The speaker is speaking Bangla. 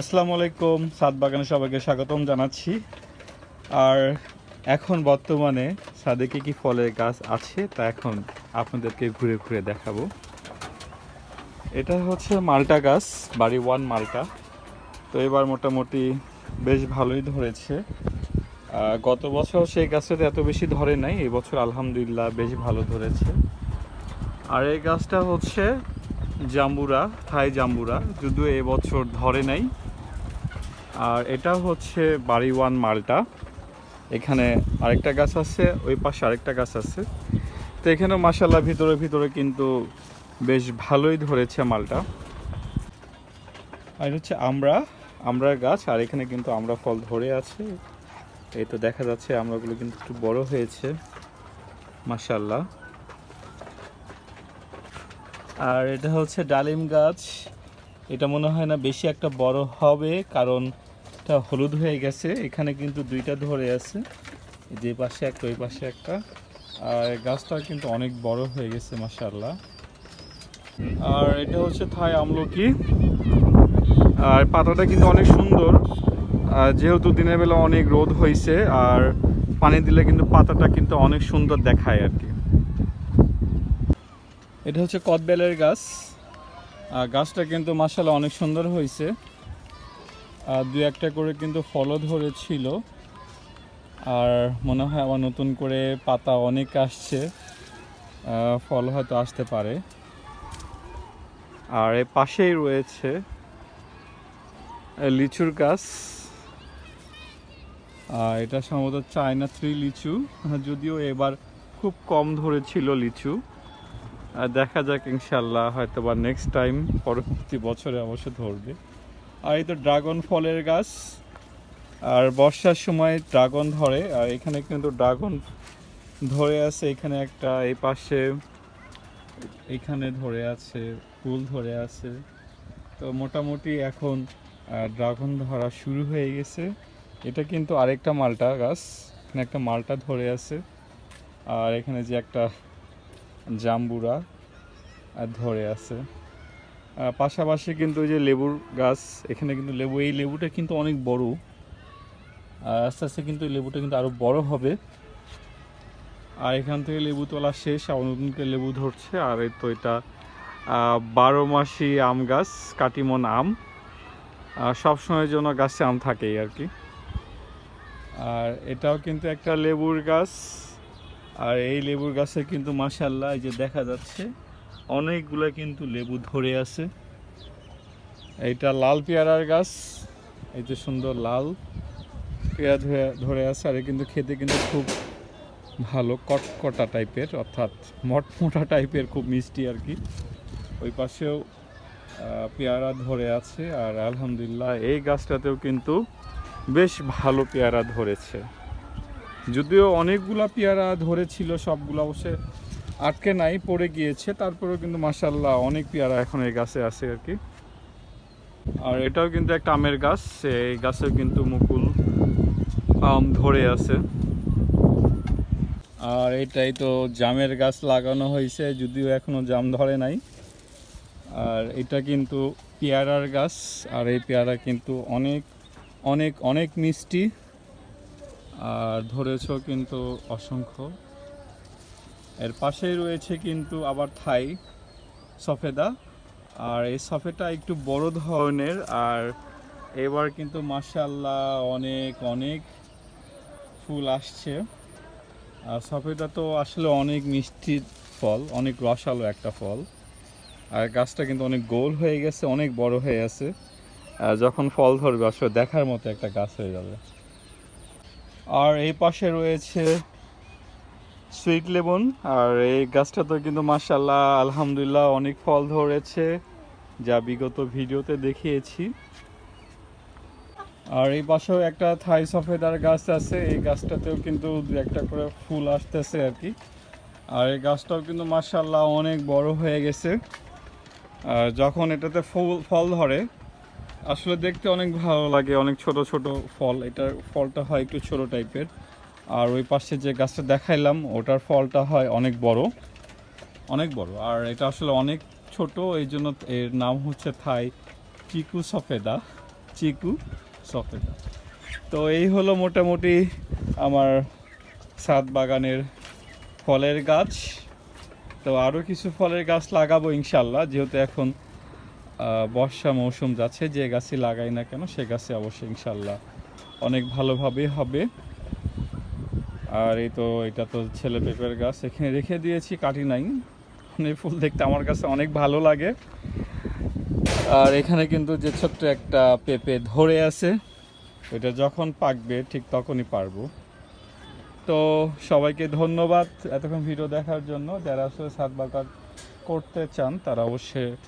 আসসালামু আলাইকুম, সাত বাগানে সবাইকে স্বাগতম জানাচ্ছি। আর এখন বর্তমানে ছাদে কি কি ফলের গাছ আছে তা এখন আপনাদেরকে ঘুরে ঘুরে দেখাবো। এটা হচ্ছে মালটা গাছ, বাড়ি ওয়ান মালটা। তো এবার মোটামুটি বেশ ভালোই ধরেছে। গত বছর সেই গাছটাতে এত বেশি ধরে নাই এবছর আলহামদুলিল্লাহ বেশ ভালো ধরেছে। আর এই গাছটা হচ্ছে জাম্বুরা, থাই জাম্বুরা, যদিও এবছর ধরে নাই। আর এটা হচ্ছে বাড়ি ওয়ান মালটা। এখানে আরেকটা গাছ আছে, ওই পাশে আরেকটা গাছ আছে। তো এখানে মাসাল্লাহ ভিতরে ভিতরে কিন্তু বেশ ভালোই ধরেছে মালটা। আর হচ্ছে আমরা আমরার গাছ, আর এখানে কিন্তু আমরা ফল ধরে আছে। এই তো দেখা যাচ্ছে আমরাগুলো কিন্তু একটু বড় হয়েছে মাসাল্লাহ আর এটা হচ্ছে ডালিম গাছ। এটা মনে হয় না বেশি একটা বড় হবে, কারণ এটা হলুদ হয়ে গেছে, এখানে কিন্তু দুইটা ধরে আছে, যে পাশে একটা, ওই পাশে একটা। আর গাছটা কিন্তু অনেক বড় হয়ে গেছে মাসাল্লাহ আর এটা হচ্ছে থাই আমলকি। আর পাতাটা কিন্তু অনেক সুন্দর। যেহেতু দিনের বেলা অনেক রোদ হয়েছে, আর পানি দিলে কিন্তু পাতাটা কিন্তু অনেক সুন্দর দেখায় আর কি। এটা হচ্ছে কদবেলের গাছ। গাছটা কিন্তু মাসাল্লাহ অনেক সুন্দর হয়েছে। দু একটা করে কিন্তু ফলও ধরেছিল। আর মনে হয় আবার নতুন করে পাতা অনেক আসছে। ফল হয়তো আসতে পারে। আর এর পাশেই রয়েছে লিচুর গাছ। আর এটা সম্ভবত চায়না থ্রি লিচু। যদিও এবার খুব কম ধরেছিল লিচু। দেখা যাক ইনশাল্লাহ হয়তো বা নেক্সট টাইম পরবর্তী বছরে অবশ্য ধরবে। আর এই তো ড্রাগন ফলের গাছ, আর বর্ষার সময় ড্রাগন ধরে, আর এখানে কিন্তু ড্রাগন ধরে আছে, এখানে একটা, এই পাশে এখানে ধরে আছে, ফুল ধরে আছে। তো মোটামুটি এখন ড্রাগন ধরা শুরু হয়ে গেছে। এটা কিন্তু আরেকটা মালটা গাছ, এখানে একটা মালটা ধরে আছে। আর এখানে যে একটা জাম্বুরা ধরে আছে। পাশাপাশি কিন্তু ওই যে লেবুর গাছ, এখানে কিন্তু লেবু, এই লেবুটা কিন্তু অনেক বড়। আস্তে আস্তে কিন্তু এই লেবুটা কিন্তু আরও বড় হবে। আর এখান থেকে লেবু তোলা শেষ আর নতুন করে লেবু ধরছে। আর এই তো এটা বারো মাসি আম গাছ, কাটিমন আম। সব সময়ের জন্য গাছে আম থাকেই আর কি। আর এটাও কিন্তু একটা লেবুর গাছ। আর এই লেবুর গাছে কিন্তু মাশাল্লাহ এই যে দেখা যাচ্ছে। অনেকগুলো কিন্তু লেবু ধরে আছে। এইটা লাল পেয়ারার গাছ, এই যে সুন্দর লাল পেয়ারা ধরে ধরে আছে, আর কিন্তু খেতে কিন্তু খুব ভালো, কটকটা টাইপের, অর্থাৎ মটমোটা টাইপের, খুব মিষ্টি আর কি। ওই পাশেও পেয়ারা ধরে আছে, আর আলহামদুলিল্লাহ এই গাছটাতেও কিন্তু বেশ ভালো পেয়ারা ধরেছে। যদিও অনেকগুলা পেয়ারা ধরেছিল, সবগুলো অবশ্যই আটকে নাই, পড়ে গিয়েছে। তারপরেও কিন্তু মাসাল্লাহ অনেক পেয়ারা এখন এই গাছে আছে আর কি। আর এটাও কিন্তু একটা আমের গাছ, এই গাছেও কিন্তু মুকুল আম ধরে আছে। আর এটাই তো জামের গাছ লাগানো হয়েছে, যদিও এখনও জাম ধরে নাই। আর এটা কিন্তু পেয়ারার গাছ, আর এই পেয়ারা কিন্তু অনেক অনেক অনেক মিষ্টি। আর ধরেছ কিন্তু অসংখ্য। এর রয়েছে কিন্তু আবার থাই সফেদা। আর এই সফেদা একটু বড় ধরনের, আর এবার কিন্তু মাশাল্লাহ অনেক অনেক ফুল আসছে। আর সফেদা তো আসলে অনেক মিষ্টি ফল, অনেক রসালো একটা ফল। আর গাছটা কিন্তু অনেক গোল হয়ে গেছে, অনেক বড় হয়ে আছে। যখন ফল ধরবে, আসলে দেখার মতো একটা গাছ হয়ে যাবে। আর এই পাশে রয়েছে সুইট লেবন আর এই গাছটা তো কিন্তু মাসাল্লাহ আলহামদুলিল্লাহ অনেক ফল ধরেছে, যা বিগত ভিডিওতে দেখিয়েছি। আর এই পাশেও একটা থাই সফেদার গাছ আছে, এই গাছটাতেও কিন্তু একটা করে ফুল আসতেছে আর কি। আর এই গাছটাও কিন্তু মাসাল্লাহ অনেক বড় হয়ে গেছে। আর যখন এটাতে ফুল, ফল ধরে, আসলে দেখতে অনেক ভালো লাগে, অনেক ছোট ছোট ফল। এটার ফলটা হয় একটু ছোট টাইপের আর ওই পাশে যে গাছটা দেখাইলাম, ওটার ফলটা হয় অনেক বড়। অনেক বড়। আর এটা আসলে অনেক ছোট, এই জন্য এর নাম হচ্ছে থাই চিকু সফেদা। চিকু সফেদা। তো এই হলো মোটামুটি আমার সাত বাগানের ফলের গাছ। তো আরও কিছু ফলের গাছ লাগাবো ইনশাল্লাহ যেহেতু এখন বর্ষা মৌসুম যাচ্ছে, যে গাছই লাগাই না কেন, সে গাছে অবশ্যই ইনশাল্লাহ অনেক ভালোভাবেই হবে। আর এই তো এটা তো ছেলে পেঁপের গাছ, এখানে রেখে দিয়েছি কাটি নাই। এই ফুল দেখতে আমার কাছে অনেক ভালো লাগে। আর এখানে কিন্তু যে ছোট্ট একটা পেঁপে ধরে আছে, এটা যখন পাকবে ঠিক তখনই পারব। তো সবাইকে ধন্যবাদ এতক্ষণ ভিডিও দেখার জন্য। যারা আসলে সাত বাগান করতে চান, তারা অবশ্যই